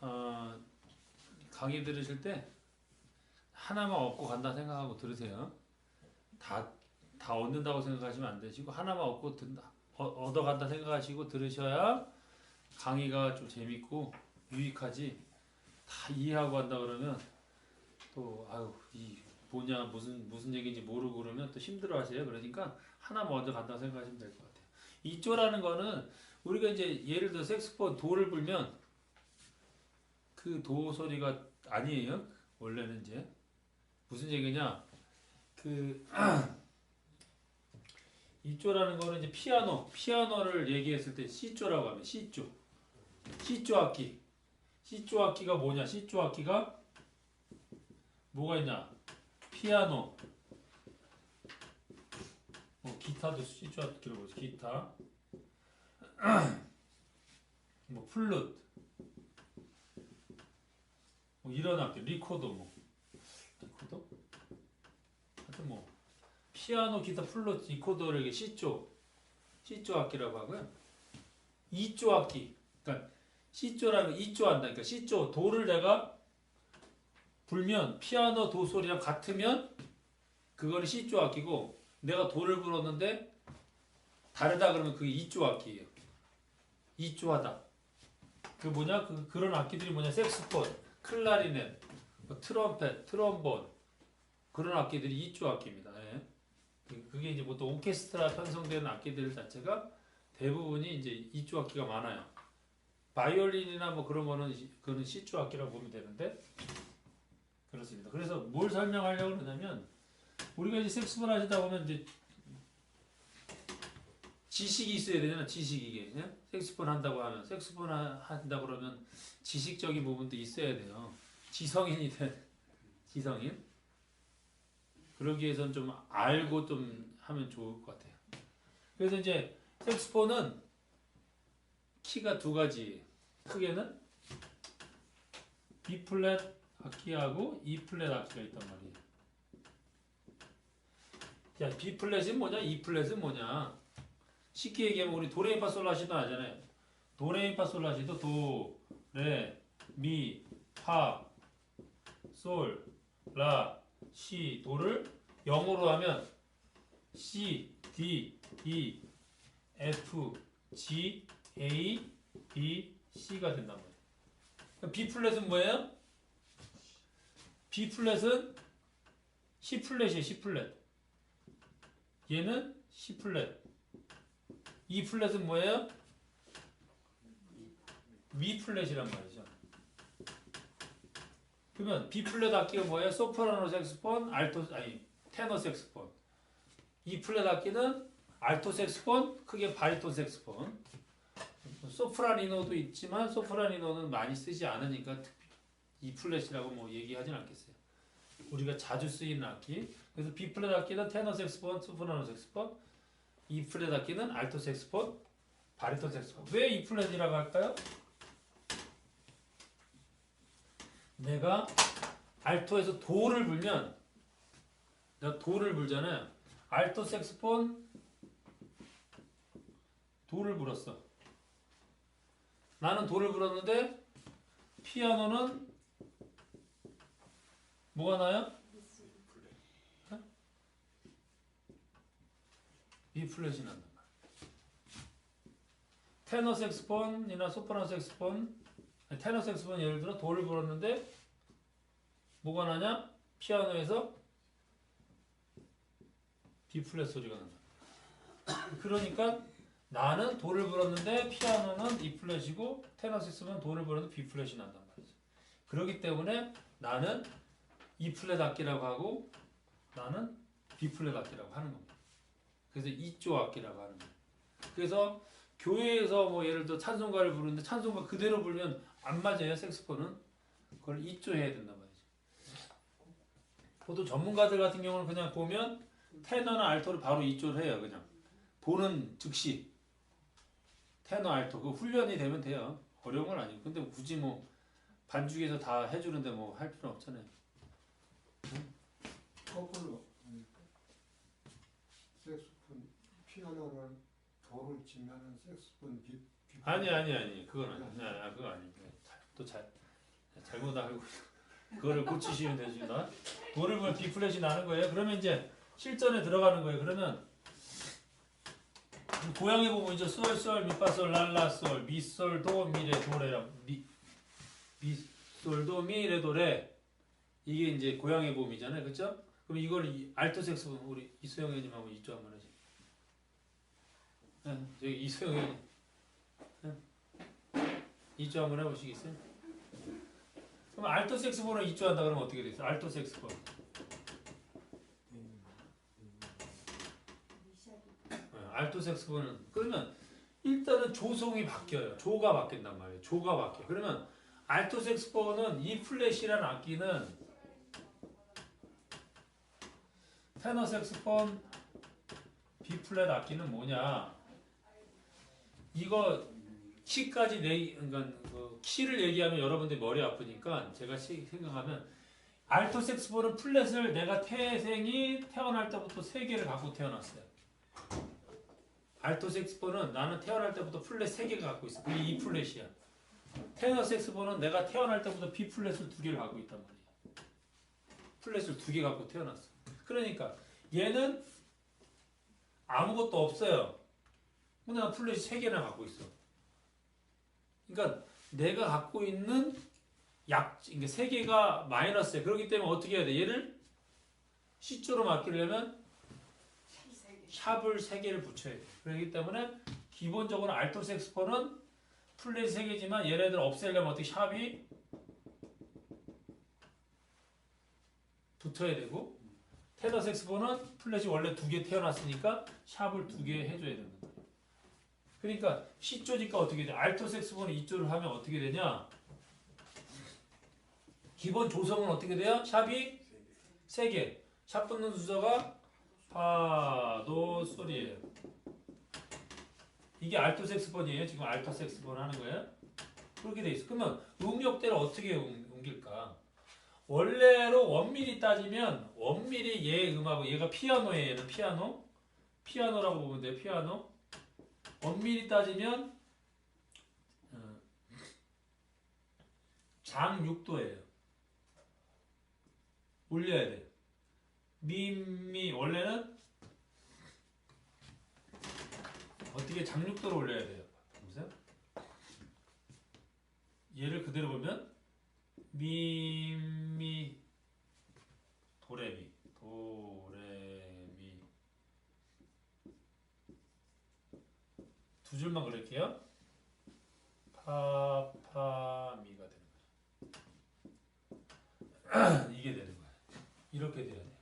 어, 강의 들으실 때 하나만 얻고 간다 생각하고 들으세요. 다, 다 얻는다고 생각하시면 안 되시고 하나만 얻고 든다, 어, 얻어간다 생각하시고 들으셔야 강의가 좀 재밌고 유익하지 다 이해하고 한다 그러면 또 아유 이 뭐냐 무슨 무슨 얘기인지 모르고 그러면 또 힘들어 하세요. 그러니까 하나 먼저 간다고 생각하시면 될 것 같아요. 이조라는 거는 우리가 이제 예를 들어 색스폰 도를 불면 그 도 소리가 아니에요. 원래는 이제. 무슨 얘기냐? 그 이조라는 거는 이제 피아노 피아노를 얘기했을 때 C조라고 하면 C조. C조 악기. C조 악기가 뭐냐? C조 악기가 뭐가 있냐? 피아노. 뭐 기타도 C조 악기로 보죠 기타. 뭐 플룻 뭐 이런 악기 리코더 뭐. 리코더? 하여튼 뭐 피아노 기타 플룻 리코더를 이게 C조 C조 악기라고 하고요. 2조 악기. 그러니까 C조라는 거 2조 한다 그러니까. C조 도를 내가 불면 피아노 도 소리랑 같으면 그거는 C조 악기고 내가 도를 불었는데 다르다 그러면 그게 2조 악기예요. 2조하다. 그 뭐냐? 그 그런 악기들이 뭐냐? 색스폰 클라리넷 뭐 트럼펫 트럼본 그런 악기들이 2조 악기입니다 예. 그- 그게 이제 보통 오케스트라 편성되는 악기들 자체가 대부분이 이제 2조 악기가 많아요 바이올린이나 뭐 그런 거는 이- 그거는 C조 악기라고 보면 되는데 그렇습니다 그래서 뭘 설명하려고 그러냐면 우리가 이제 색스폰 하시다 보면 이제 지식이 있어야 되잖아 지식 이 게 예? 색스폰 한다고 하면 색스폰 하- 한다 그러면 지식적인 부분도 있어야 돼요. 지성인이 돼 지성인? 그러기 위해서는 좀 알고 좀 하면 좋을 것 같아요. 그래서 이제 색스폰은 키가 두 가지. 크게는 B 플랫 악기하고 E 플랫 악기가 있단 말이에요. 자 B 플랫은 뭐냐? E 플랫은 뭐냐 쉽게 얘기하면 우리 도레미파솔라시도 아잖아요. 도레미파솔라시도 도, 레, 미, 파, 솔, 라, 시, 도를 영어로 하면 C, D, E, F, G, A, B, C가 된단 말이에요. 그럼 B 플랫은 뭐예요? B 플랫은 C 플랫이에요. C 플랫. 얘는 C 플랫. 이 플랫은 뭐예요? 미 플랫이란 말이죠. 그러면 B 플랫 악기가 뭐예요? 소프라노 색스폰, 알토 아니 테너 색스폰. 이 플랫 악기는 알토 색스폰, 크게 바리톤 색스폰. 소프라니노도 있지만 소프라니노는 많이 쓰지 않으니까 이 플랫이라고 뭐 얘기하진 않겠어요. 우리가 자주 쓰이는 악기. 그래서 B 플랫 악기는 테너 색스폰, 소프라노 색스폰. 이 악기는 알토 색스폰, 바리톤 색스폰. 왜 이 플랫이라고 할까요? 내가 알토에서 도를 불면 내가 도를 불잖아요. 알토 색스폰 도를 불었어. 나는 도를 불었는데 피아노는 뭐가 나요? B 플랫이 난단 말이야. 테너 색스폰이나 소프라노 색스폰, 테너 색스폰 예를 들어 도를 불었는데 뭐가 나냐? 피아노에서 B 플랫 소리가 난다. 그러니까 나는 도를 불었는데 피아노는 E 플랫이고 테너 색스폰 도를 불었는데 B 플랫이 난단 말이죠. 그렇기 때문에 나는 E 플랫 악기라고 하고 나는 B 플랫 악기라고 하는 겁니다. 그래서 이조 악기라고 하는 거예요. 그래서 교회에서 뭐 예를 들어 찬송가를 부르는데 찬송가 그대로 불면 안 맞아요. 색스폰은 그걸 이조해야 된단 말이죠. 보통 전문가들 같은 경우는 그냥 보면 테너나 알토를 바로 이조를 해요. 그냥 보는 즉시 테너 알토 그 훈련이 되면 돼요. 어려운 건 아니고 근데 굳이 뭐 반죽에서 다 해주는데 뭐 할 필요 없잖아요. 거꾸로 색소폰 피아노를 도를 치면은 색소폰 비, 비 아니 아니 아니 그건 아니. 아, 그거 아니. 또잘 잘못 알고 그거를 고치시면 되지 나 도를 보면 B 플랫이 나는 거예요. 그러면 이제 실전에 들어가는 거예요. 그러면 고양이 보면 이제 솔솔 미파솔 랄라솔 미솔 도 미레 도레라 미 미솔 도 미레 도레 이게 이제 고양이 보험이잖아요. 그렇죠? 그럼 이걸 이 알토 색스 우리 이수영 의원님하고 이조 한번 하지. 네, 저기. 네. 이조 한번 해보시겠어요? 그럼 알토 색스폰을 이조한다 그러면 어떻게 되겠어? 알토 색스폰. 네, 알토 색스폰은 그러면 일단은 조성이 바뀌어요. 조가 바뀐단 말이에요. 조가 바뀌어. 그러면 알토 색스폰은 이 플랫이라는 악기는 테너 색스폰 B 플랫 악기는 뭐냐? 이거 키까지 내 그러니까 그 키를 얘기하면 여러분들 머리 아프니까 제가 시- 생각하면 알토 색스폰은 플랫을 내가 태생이 태어날 때부터 세 개를 갖고 태어났어요. 알토 색스폰은 나는 태어날 때부터 플랫 세 개가 갖고 있어. 그게 E 플랫이야. 테너 색스폰은 내가 태어날 때부터 B 플랫을 두 개를 갖고 있단 말이야. 플랫을 두 개 갖고 태어났어. 그러니까 얘는 아무것도 없어요. 근데 난 플랫이 세 개나 갖고 있어. 그러니까 내가 갖고 있는 약, 그러니까 세 개가 마이너스야. 그렇기 때문에 어떻게 해야 돼? 얘를 C조로 맡기려면 샵을 세 개를 붙여야 돼. 그렇기 때문에 기본적으로 알토 색스폰은 플랫이 세 개지만 얘네들 없애려면 어떻게 샵이 붙어야 되고 테너 색스폰은 플랫이 원래 두 개 태어났으니까 샵을 두 개 해줘야 된다. 그러니까 C조니까 어떻게 돼? 알토 색스폰을 이조를 하면 어떻게 되냐? 기본 조성은 어떻게 돼요? 샵이 세 개. 샵 붙는 순서가 파도 소리예요. 이게 알토 색스폰이에요. 지금 알토 색스폰 하는 거예요. 그렇게 돼 있어. 그러면 음역대를 어떻게 옮- 옮길까? 원래로 원밀히 따지면 원밀히 얘 음하고 얘가 피아노예요. 얘는 피아노. 피아노라고 보면 돼요. 피아노. 원밀히 따지면 어, 장 6도예요. 올려야 돼. 미미 원래는 어떻게 장육도로 올려야 돼요. 보세요. 얘를 그대로 보면 미미 도레미 도레미 두 줄만 그릴게요. 파파미가 되는 거죠. 이게 되는 거예요. 이렇게 돼야 돼요.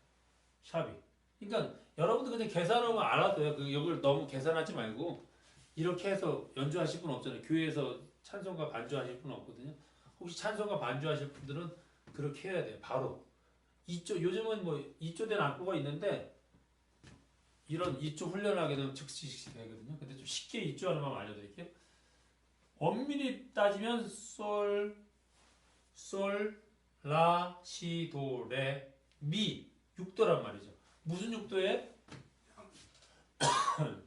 샵이. 그러니까 여러분들 그냥 계산하면 알아도요. 그 이걸 너무 계산하지 말고 이렇게 해서 연주하실 분 없잖아요. 교회에서 찬송가 반주하실 분 없거든요. 혹시 찬송가 반주하실 분들은 그렇게 해야 돼요. 바로 이쪽 요즘은 뭐 이쪽 된 악보가 있는데 이런 이쪽 훈련하게 되면 즉시 되거든요. 근데 좀 쉽게 이쪽 하나만 알려드릴게요. 엄밀히 따지면 솔, 솔, 라, 시, 도, 레, 미 6도란 말이죠. 무슨 6도에?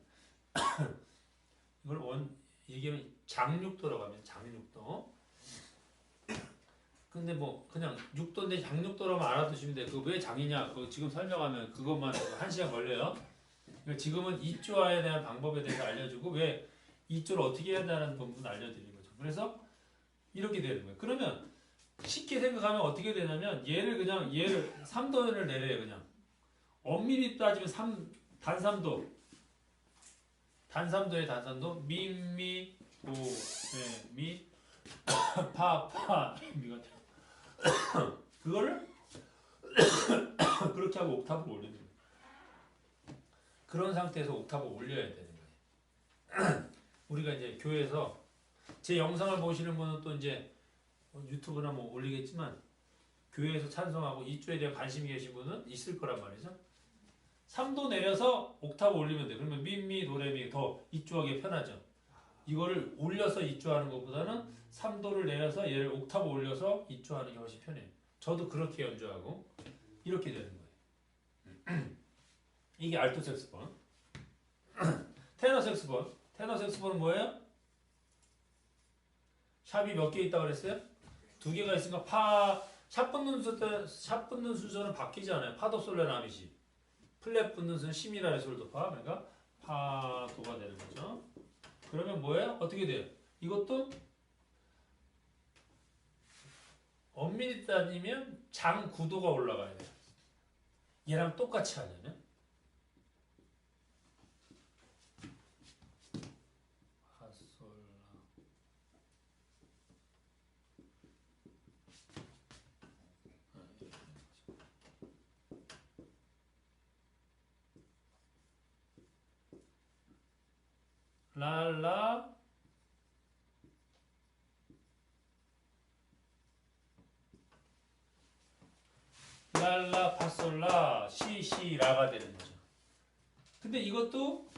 이걸 원 얘기하면 장육도라고 하면 장육도. 근데 뭐 그냥 육도인데 장육도라면 알아두시면 돼. 그왜 장이냐? 그거 지금 설명하면 그것만 한 시간 걸려요. 그러니까 지금은 이조화에 대한 방법에 대해서 알려주고 왜 이조를 어떻게 해야 되는 부분 알려드리는 거죠. 그래서 이렇게 되는 거예요. 그러면 쉽게 생각하면 어떻게 되냐면 얘를 그냥 얘를 3도를 내려요 그냥 엄밀히 따지면 3 단삼도 단삼도의 단삼도 미미 도레미 파파 미가 돼. 그거를 그렇게 하고 옥탑을 올리는. 그런 상태에서 옥탑을 올려야 되는 거예요. 우리가 이제 교회에서 제 영상을 보시는 분은 또 이제 뭐 유튜브나 뭐 올리겠지만 교회에서 찬송하고 이쪽에 대한 관심이 계신 분은 있을 거란 말이죠. 3도 내려서 옥타브 올리면 돼. 그러면 미미 도레미 더 이쪽하기 편하죠. 이거를 올려서 이쪽하는 것보다는 3도를 내려서 얘를 옥타브 올려서 이쪽하는 게 훨씬 편해요. 저도 그렇게 연주하고 이렇게 되는 거예요. 이게 알토 색스폰. 테너 색스폰. 테너 색스폰은 뭐예요? 샵이 몇 개 있다고 그랬어요? 두두 개가 있으니까 파, 샵 붙는 순서, 샵 붙는 순서는 바뀌지 않아요. 파도 솔레 라미시. 플랫 붙는 순서는 시미라레 솔도 파. 그러니까 파도가 되는 거죠. 그러면 뭐예요? 어떻게 돼요? 이것도 엄밀히 따지면 장 구도가 올라가야 돼요. 얘랑 똑같이 하려면. 파솔라. 아, 이렇게. 랄라 랄라 파솔라 시시라가 되는 거죠. 근데 이것도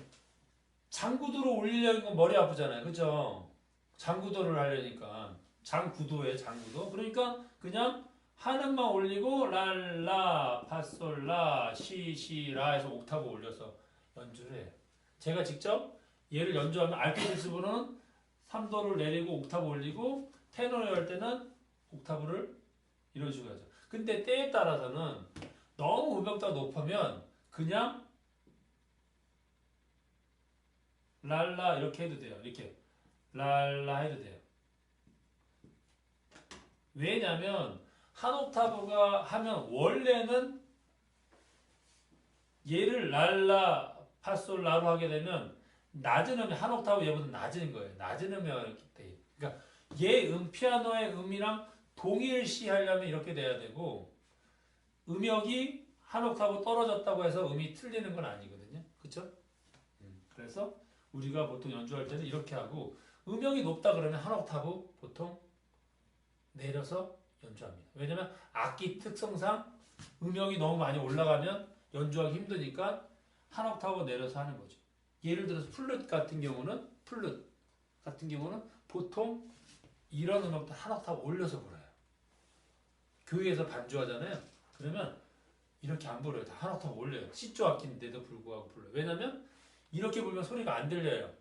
장구도로 올리려면 머리 아프잖아요. 그죠? 장구도를 하려니까 장구도에 장구도. 그러니까 그냥 하는만 올리고 랄라 파솔라 시시라 해서 옥타브 올려서 연주를 해요. 제가 직접 얘를 연주하면 알토 세스브는 3도를 내리고 옥타브 올리고 테너를 할 때는 옥타브를 이런 식으로 하죠. 근데 때에 따라서는 너무 음역대가 높으면 그냥 랄라 이렇게 해도 돼요. 이렇게 랄라 해도 돼요. 왜냐면 한 옥타브가 하면 원래는 얘를 랄라 파솔라로 하게 되면 낮은 음이 한 옥타브 얘보다 낮은 거예요. 낮은 음이었기 때문에. 그러니까 얘 음, 피아노의 음이랑 동일시 하려면 이렇게 돼야 되고 음역이 한 옥타브 떨어졌다고 해서 음이 틀리는 건 아니거든요. 그렇죠? 그래서 우리가 보통 연주할 때는 이렇게 하고 음역이 높다 그러면 한 옥타브 보통 내려서 연주합니다. 왜냐면 악기 특성상 음역이 너무 많이 올라가면 연주하기 힘드니까 한 옥타브 내려서 하는 거죠. 예를 들어서 플룻 같은 경우는 플룻 같은 경우는 보통 이런 음악도 한 옥타브 올려서 불어요. 교회에서 반주하잖아요. 그러면 이렇게 안 불어요. 다한 옥타브 올려요. C조 악기인데도 불구하고 불러요. 왜냐면 이렇게 불면 소리가 안 들려요.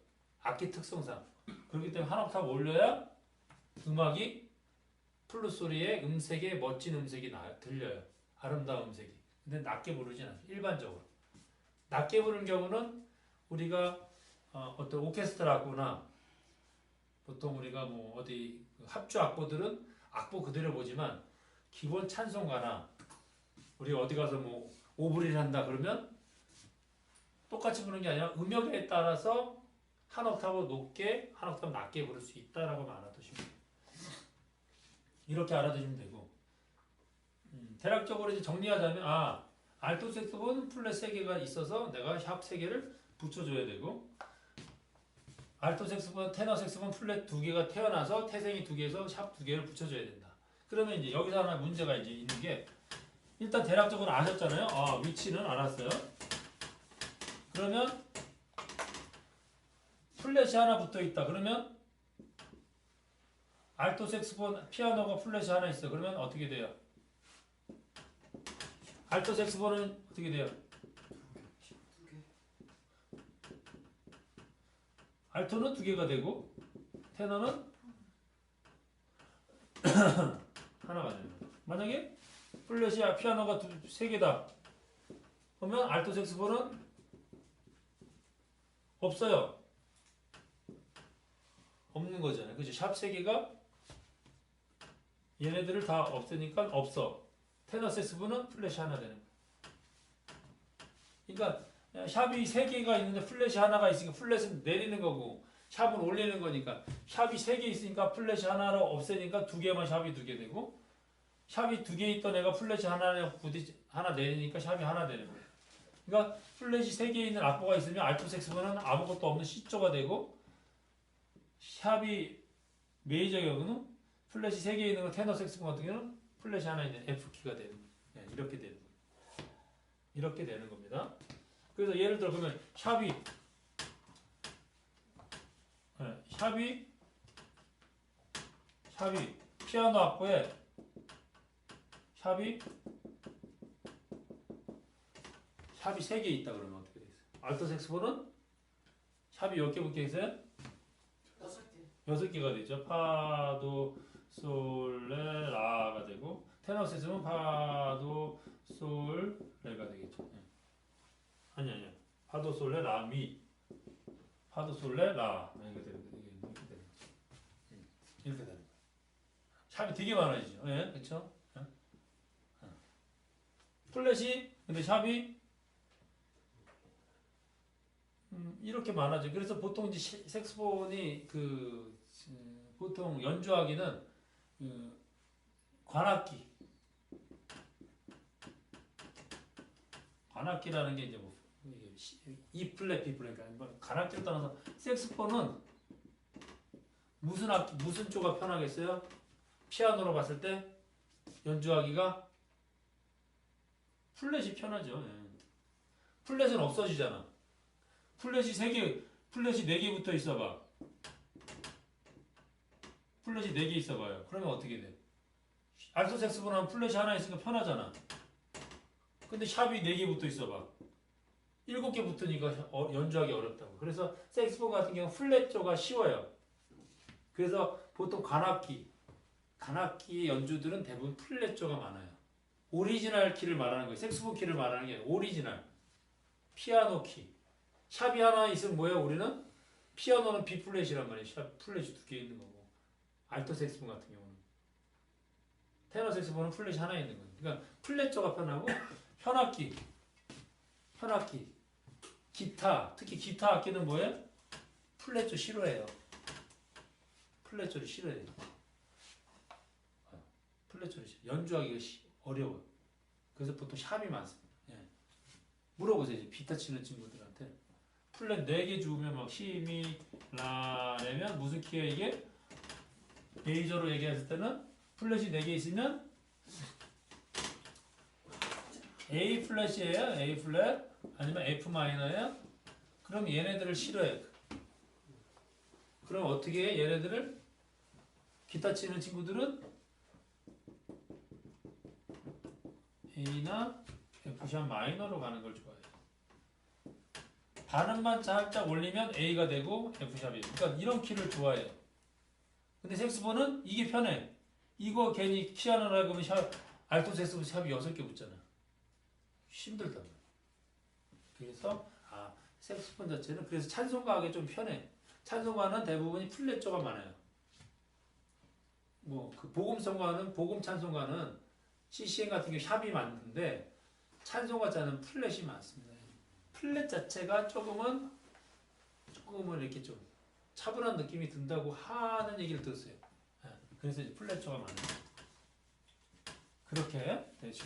악기 특성상. 그렇기 때문에 한 옥타브 올려야 음악이 플룻 소리에 음색에 멋진 음색이 나, 들려요. 아름다운 음색이. 근데 낮게 부르진 않아요. 일반적으로. 낮게 부르는 경우는 우리가 어, 어떤 오케스트라 악보나 보통 우리가 뭐 어디 합주 악보들은 악보 그대로 보지만 기본 찬송가나 우리 어디 가서 뭐 오브리를 한다 그러면 똑같이 부르는 게 아니라 음역에 따라서 한 옥타브 높게 한 옥타브 낮게 부를 수 있다라고 알아두시면. 이렇게 알아두시면 되고 음, 대략적으로 이제 정리하자면 아 알토 색소폰 플랫 3개가 있어서 내가 샵 3개를 붙여줘야 되고 알토 색소폰, 테너 색소폰 플랫 2개가 태어나서 태생이 2개에서 샵 2개를 붙여줘야 된다. 그러면 이제 여기서 하나 문제가 이제 있는 게 일단 대략적으로 아셨잖아요. 아 위치는 알았어요. 그러면 플랫이 하나 붙어 있다. 그러면 알토 색소폰 피아노가 플랫이 하나 있어. 그러면 어떻게 돼요? 알토 색소폰은 어떻게 돼요? 알토는 두 개가 되고 테너는 하나가 되는 거예요. 만약에 플랫이 피아노가 두, 세 개다. 그러면 알토 색소폰은 없어요. 없는 거잖아요. 그죠? 샵세 개가 얘네들을 다 없애니까 없어. 테너 색소폰은 플랫이 하나 되는 거예요. 그러니까 샵이 세 개가 있는데 플랫이 하나가 있으니까 플랫은 내리는 거고 샵은 올리는 거니까 샵이 세 개 있으니까 플랫이 하나로 없애니까 두 개만 샵이 두 개 되고 샵이 두 개 있던 애가 플랫이 하나에 부딪 하나 내리니까 샵이 하나 되는 거예요. 그러니까 플랫이 세 개 있는 악보가 있으면 색소폰은 아무것도 없는 C조가 되고 샵이 메이저 경우는 플랫이 세 개 있는 거 테너 색소폰 같은 경우는 플랫이 하나 있는 F 키가 되는 거예요. 네, 이렇게 되는 거예요. 이렇게 되는 겁니다. 그래서 예를 들어 그러면 샵이 네, 샵이 샵이 피아노 악보에 샵이 샵이 세개 있다 그러면 어떻게 되겠어요? 알토 색소폰은 샵이 몇개 붙게 있어요? 여섯 개. 여섯 개가 되죠. 파도 솔, 레, 라가 되고 테너 세스는 파도, 솔, 레가 되겠죠. 예. 아니 아니야. 파도, 솔, 레, 라, 미. 파도, 솔, 레, 라. 이렇게 되는 거 이게 이렇게 되는 이렇게 되는 거. 샵이 되게 많아지죠. 예, 그렇죠? 플랫이 근데 샵이 음, 이렇게 많아져. 그래서 보통 이제 시- 색소폰이 그 음, 보통 연주하기는 그 관악기 관악기라는 게 이제 뭐 E 플랫, B 플랫 그러니까 뭐 관악기를 떠나서 색소폰은 무슨 악기 무슨 쪽가 편하겠어요? 피아노로 봤을 때 연주하기가 플랫이 편하죠. 예. 플랫은 없어지잖아. 플랫이 세 개, 플랫이 네개 붙어 있어봐. 플랫이 네개 있어봐요. 그러면 어떻게 돼? 알토 하면 플랫이 하나 있으니까 편하잖아. 근데 샵이 네개 붙어 있어봐. 일곱 개 붙으니까 어- 연주하기 어렵다고. 그래서 색스폰 같은 경우 플랫 조가 쉬워요. 그래서 보통 관악기, 관악기 연주들은 대부분 플랫 조가 많아요. 오리지널 키를 말하는 거예요. 색스폰 키를 말하는 게 오리지널. 피아노 키. 샵이 하나 있으면 뭐예요? 우리는 피아노는 B 플랫이란 말이에요. 샵 플랫이 두 개 있는 거고. 알토 색스폰 같은 경우는 테너 색스폰은 플랫이 하나 있는 거예요. 그러니까 플랫 조가 편하고 현악기, 현악기, 기타, 특히 기타 악기는 뭐예요? 플랫 조 싫어해요. 플랫 조를 싫어해요. 어, 플랫 조를 싫어. 연주하기가 시- 어려워. 그래서 보통 샵이 많습니다. 예. 물어보세요. 이제 기타 치는 친구들한테. 플랫 4개 주우면 막 시 미 라내면 무슨 키야 이게? 메이저로 얘기했을 때는 플랫이 4개 있으면 A 플랫이에요. A 플랫 아니면 F 마이너예요. 그럼 얘네들을 싫어해. 그럼 어떻게 해? 얘네들을 기타 치는 친구들은 A나 F샵 마이너로 가는 걸 좋아해요. 반음만 살짝 올리면 A가 되고 F샵이 그러니까 이런 키를 좋아해요. 근데 색스폰은 이게 편해. 이거 괜히 피아노라 그러면 샵 알토 색스폰 샵이 여섯 개 붙잖아. 힘들단 말이야. 그래서 아 색스폰 자체는 그래서 찬송가하기 좀 편해. 찬송가는 대부분이 플랫 조가 많아요. 뭐 그 복음성가는 복음 찬송가는 CCM 같은 경우 샵이 많은데 찬송가 자는 플랫이 많습니다. 플랫 자체가 조금은 조금은 이렇게 좀 차분한 느낌이 든다고 하는 얘기를 들었어요. 예, 그래서 플랫조가 많아요. 그렇게 되시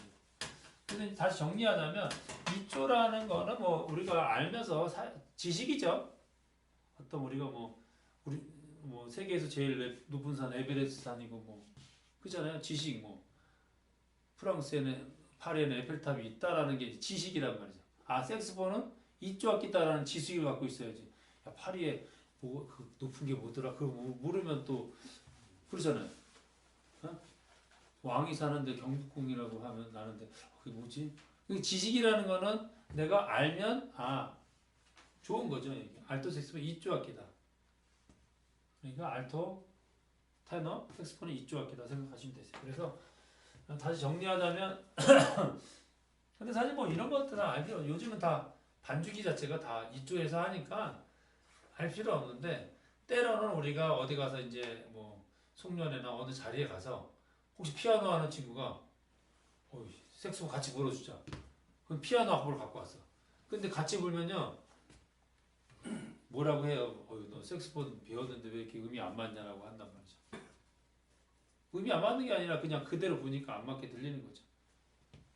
고. 근데 다시 정리하자면 이조라는 거는 뭐 우리가 알면서 사- 지식이죠. 어떤 우리가 뭐 우리 뭐 세계에서 제일 에- 높은 산 에베레스트 산이고 뭐 그잖아요. 지식 뭐 프랑스에는 파리에는 에펠탑이 있다라는 게 지식이란 말이죠. 아 색스폰은 이조 악기 있다라는 지식을 갖고 있어야지. 야 파리에 뭐 그 높은 게 뭐더라? 그거 뭐 모르면 또 그러잖아요. 어? 왕이 사는데 경복궁이라고 하면 나는데 그게 뭐지? 그 지식이라는 거는 내가 알면 아 좋은 거죠. 알토 색스폰 이조 악기다. 그러니까 알토, 테너, 색스폰은 이조 악기다 생각하시면 되세요. 그래서 다시 정리하자면 근데 사실 뭐 이런 것들은 알죠. 요즘은 다 반주기 자체가 다 이조에서 하니까 알 필요 없는데 때로는 우리가 어디 가서 이제 뭐 송년회나 어느 자리에 가서 혹시 피아노 하는 친구가 어 색소폰 같이 불어주자. 그럼 피아노 악보를 갖고 왔어. 근데 같이 불면요 뭐라고 해요? 어유 너 색소폰 배웠는데 왜 이렇게 음이 안 맞냐라고 한단 말이죠. 음이 안 맞는 게 아니라 그냥 그대로 보니까 안 맞게 들리는 거죠.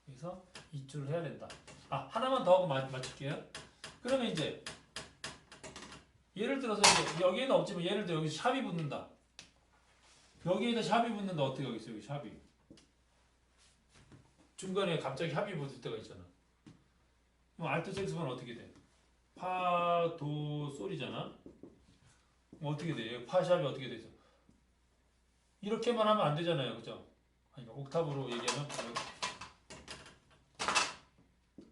그래서 이주를 해야 된다. 아 하나만 더 하고 맞, 맞출게요. 그러면 이제 예를 들어서 이제 여기에는 없지만 예를 들어 여기서 샵이 붙는다. 여기에다 샵이 붙는다 어떻게 하겠어요? 여기 샵이 중간에 갑자기 샵이 붙을 때가 있잖아. 그럼 알토 색스폰 어떻게 돼? 파, 도, 솔이잖아. 어떻게 돼? 여기 파 샵이 어떻게 되죠? 이렇게만 하면 안 되잖아요, 그죠? 아니 옥탑으로 얘기하면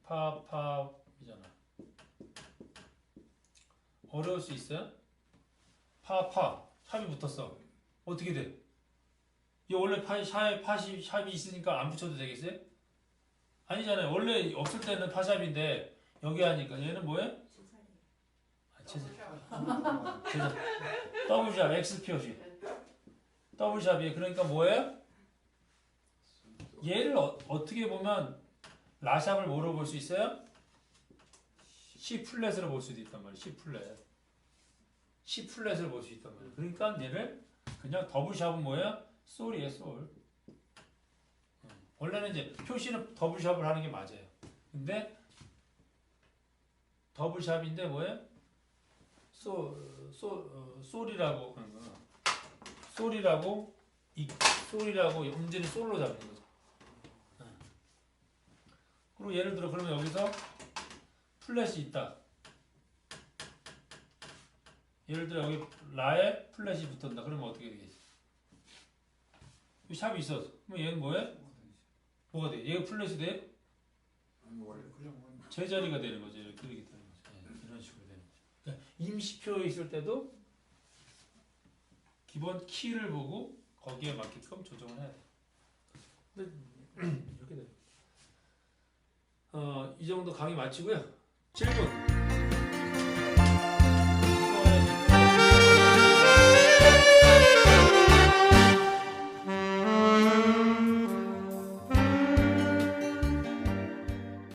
파, 파 이잖아. 어려울 수 있어요? 파, 파. 샵이 붙었어. 어떻게 돼? 이 원래 파, 샵, 파시, 샵이 있으니까 안 붙여도 되겠어요? 아니잖아요. 원래 없을 때는 파샵인데 여기 하니까 얘는 뭐예요? 아, 죄송. 더블샵, X 표시. 더블샵이 그러니까 뭐예요? 얘를 어, 어떻게 보면 라샵을 뭐로 볼 수 있어요? C 플랫으로 볼 수도 있단 말이에요. C 플랫. C 플랫을 볼 수 있단 말이에요. 그러니까 얘를 그냥 더블샵은 뭐예요? 솔이에요, 솔. 음, 원래는 이제 표시는 더블샵을 하는 게 맞아요. 근데 더블샵인데 뭐예요? 솔, 솔, 어, 솔이라고 하는 거야. 솔이라고 이 솔이라고 문제는 솔로 잡는 거죠. 네. 그리고 예를 들어 그러면 여기서 플랫이 있다. 예를 들어 여기 라에 플랫이 붙었다. 그러면 어떻게 되겠지? 이 샵이 있었어. 그럼 얘는 뭐해? 뭐가 돼? 얘가 플랫이 돼? 제자리가 되는 거죠. 이렇게 되는 거죠. 예, 이런 식으로 되는 거죠. 그러니까 임시표 있을 때도 기본 키를 보고 거기에 맞게끔 조정을 해야 돼. 근데 이렇게 돼요. 어, 이 정도 강의 마치고요. 질문.